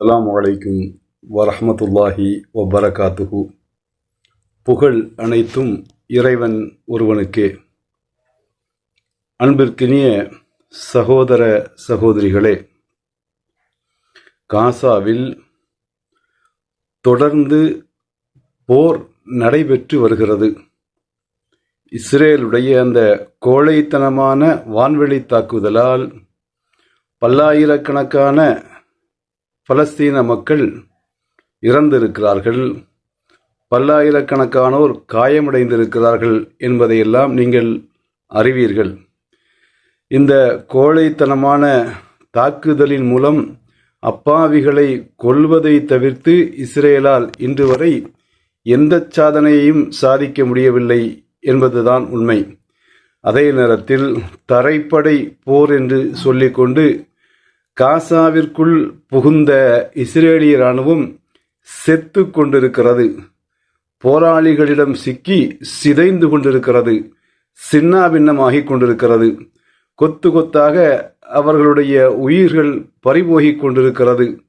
அலாம் வலைக்கும் வரஹமத்துல்லாஹி வபரகாத்துஹு. புகழ் அனைத்தும் இறைவன் ஒருவனுக்கே. அன்பிற்கினிய சகோதர சகோதரிகளே காசாவில் தொடர்ந்து போர் நடைபெற்று வருகிறது. இஸ்ரேலுடைய அந்த கோழைத்தனமான வான்வெளி தாக்குதலால் பல்லாயிரக்கணக்கான பலஸ்தீன மக்கள் இறந்திருக்கிறார்கள். பல்லாயிரக்கணக்கானோர் காயமடைந்திருக்கிறார்கள் என்பதையெல்லாம் நீங்கள் அறிவீர்கள். இந்த கோழைத்தனமான தாக்குதலின் மூலம் அப்பாவிகளை கொல்வதை தவிர்த்து இஸ்ரேலால் இன்று வரை எந்த சாதனையையும் சாதிக்க முடியவில்லை என்பதுதான் உண்மை. அதே நேரத்தில் தரைப்படை போர் என்று சொல்லிக்கொண்டு காசாவிற்குள் புகுந்த இஸ்ரேலிய இராணுவம் செத்து கொண்டிருக்கிறது. போராளிகளிடம் சிக்கி சிதைந்து கொண்டிருக்கிறது. சின்னாபின்னமாகிக் கொண்டிருக்கிறது. கொத்து கொத்தாக அவர்களுடைய உயிர்கள் பறிபோகிக் கொண்டிருக்கிறது.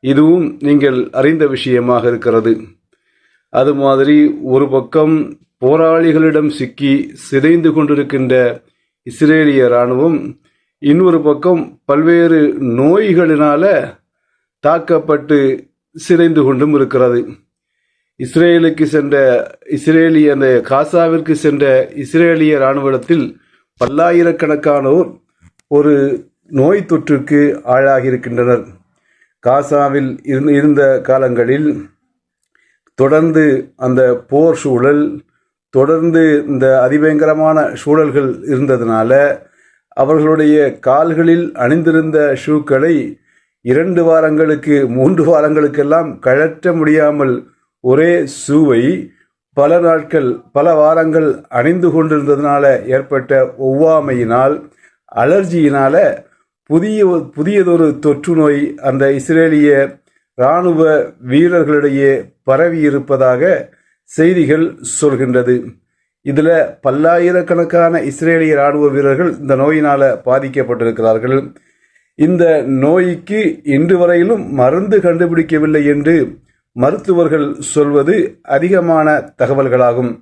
இதுவும் நீங்கள் அறிந்த விஷயமாக இருக்கிறது. அது மாதிரி ஒரு பக்கம் போராளிகளிடம் சிக்கி சிதைந்து கொண்டிருக்கின்ற இஸ்ரேலிய இராணுவம் இன்னொரு பக்கம் பல்வேறு நோய்களினால தாக்கப்பட்டு சிதைந்து கொண்டும் இருக்கிறது. இஸ்ரேலுக்கு சென்ற இஸ்ரேலிய அந்த காசாவிற்கு சென்ற இஸ்ரேலிய இராணுவத்தில் பல்லாயிரக்கணக்கானோர் ஒரு நோய் தொற்றுக்கு ஆளாகியிருக்கின்றனர். காசாவில் இருந்த- இருந்த காலங்களில் தொடர்ந்து அந்த போர் சூழல் தொடர்ந்து இந்த அதிபயங்கரமான சூழல்கள் இருந்ததுனால அவர்களுடைய கால்களில் அணிந்திருந்த ஷூக்களை இரண்டு வாரங்களுக்கு மூன்று வாரங்களுக்கெல்லாம் கழற்ற முடியாமல் ஒரே ஷூவை பல நாட்கள் பல வாரங்கள் அணிந்து கொண்டிருந்ததுனால ஏற்பட்ட ஒவ்வாமையினால் அலர்ஜியினால புதிய புதியதொரு தொற்று நோய் அந்த இஸ்ரேலிய இராணுவ வீரர்களிடையே பரவி இருப்பதாக செய்திகள் சொல்கின்றது. இதில் பல்லாயிரக்கணக்கான இஸ்ரேலிய ராணுவ வீரர்கள் இந்த நோயினால் பாதிக்கப்பட்டிருக்கிறார்கள். இந்த நோய்க்கு இன்று வரையிலும் மருந்து கண்டுபிடிக்கவில்லை என்று மருத்துவர்கள் சொல்வது அதிகமான தகவல்களாகும்.